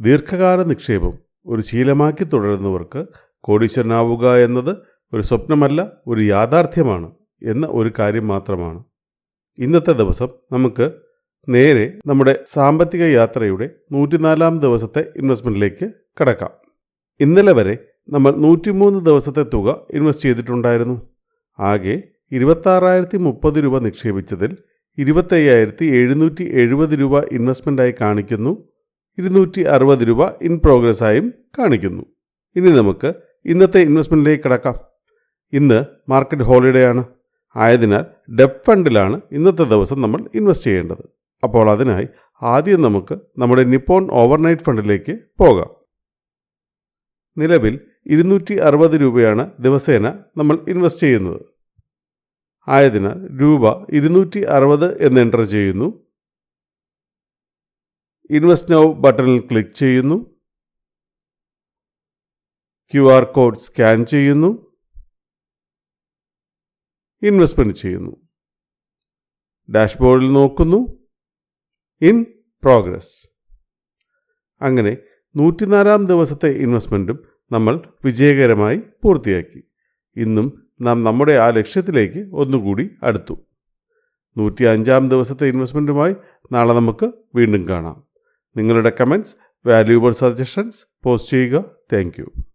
ദീർഘകാല നിക്ഷേപം ഒരു ശീലമാക്കി തുടരുന്നവർക്ക് കോടീശ്വരനാവുക എന്നത് ഒരു സ്വപ്നമല്ല ഒരു യാഥാർത്ഥ്യമാണ് എന്ന ഒരു കാര്യം മാത്രമാണ്. ഇന്നത്തെ ദിവസം നമുക്ക് നേരെ നമ്മുടെ സാമ്പത്തിക യാത്രയുടെ നൂറ്റിനാലാം ദിവസത്തെ ഇൻവെസ്റ്റ്മെന്റിലേക്ക് കടക്കാം. ഇന്നലെ വരെ നമ്മൾ നൂറ്റിമൂന്ന് ദിവസത്തെ തുക ഇൻവെസ്റ്റ് ചെയ്തിട്ടുണ്ടായിരുന്നു. ആകെ ഇരുപത്താറായിരത്തി മുപ്പത് രൂപ നിക്ഷേപിച്ചതിൽ ഇരുപത്തയ്യായിരത്തി എഴുന്നൂറ്റി എഴുപത് രൂപ ഇൻവെസ്റ്റ്മെന്റായി കാണിക്കുന്നു ഇരുന്നൂറ്റി അറുപത് രൂപ ഇൻ പ്രോഗ്രസ് ആയും കാണിക്കുന്നു. ഇനി നമുക്ക് ഇന്നത്തെ ഇൻവെസ്റ്റ്മെന്റിലേക്ക് കിടക്കാം. ഇന്ന് മാർക്കറ്റ് ഹോളിഡേ ആണ് ആയതിനാൽ ഡെപ് ഫണ്ടിലാണ് ഇന്നത്തെ ദിവസം നമ്മൾ ഇൻവെസ്റ്റ് ചെയ്യേണ്ടത്. അപ്പോൾ അതിനായി ആദ്യം നമുക്ക് നമ്മുടെ നിപ്പോൺ ഓവർനൈറ്റ് ഫണ്ടിലേക്ക് പോകാം. നിലവിൽ ഇരുന്നൂറ്റി അറുപത് രൂപയാണ് ദിവസേന നമ്മൾ ഇൻവെസ്റ്റ് ചെയ്യുന്നത്. ആയതിനാൽ രൂപ ഇരുന്നൂറ്റി അറുപത് എന്ന് എന്റർ ചെയ്യുന്നു. ഇൻവെസ്റ്റ് നൗ ബട്ടണിൽ ക്ലിക്ക് ചെയ്യുന്നു. ക്യു ആർ കോഡ് സ്കാൻ ചെയ്യുന്നു. ഇൻവെസ്റ്റ്മെന്റ് ചെയ്യുന്നു. ഡാഷ്ബോർഡിൽ നോക്കുന്നു. ഇൻ പ്രോഗ്രസ് അങ്ങനെ നൂറ്റിനാലാം ദിവസത്തെ ഇൻവെസ്റ്റ്മെന്റും നമ്മൾ വിജയകരമായി പൂർത്തിയാക്കി. ഇന്നും നാം നമ്മുടെ ആ ലക്ഷ്യത്തിലേക്ക് ഒന്നുകൂടി അടുത്തു. നൂറ്റി അഞ്ചാം ദിവസത്തെ ഇൻവെസ്റ്റ്മെന്റുമായി നാളെ നമുക്ക് വീണ്ടും കാണാം. നിങ്ങളുടെ കമന്റ്സ് വാല്യൂബിൾ സജഷൻസ് പോസ്റ്റ് ചെയ്യുക. താങ്ക്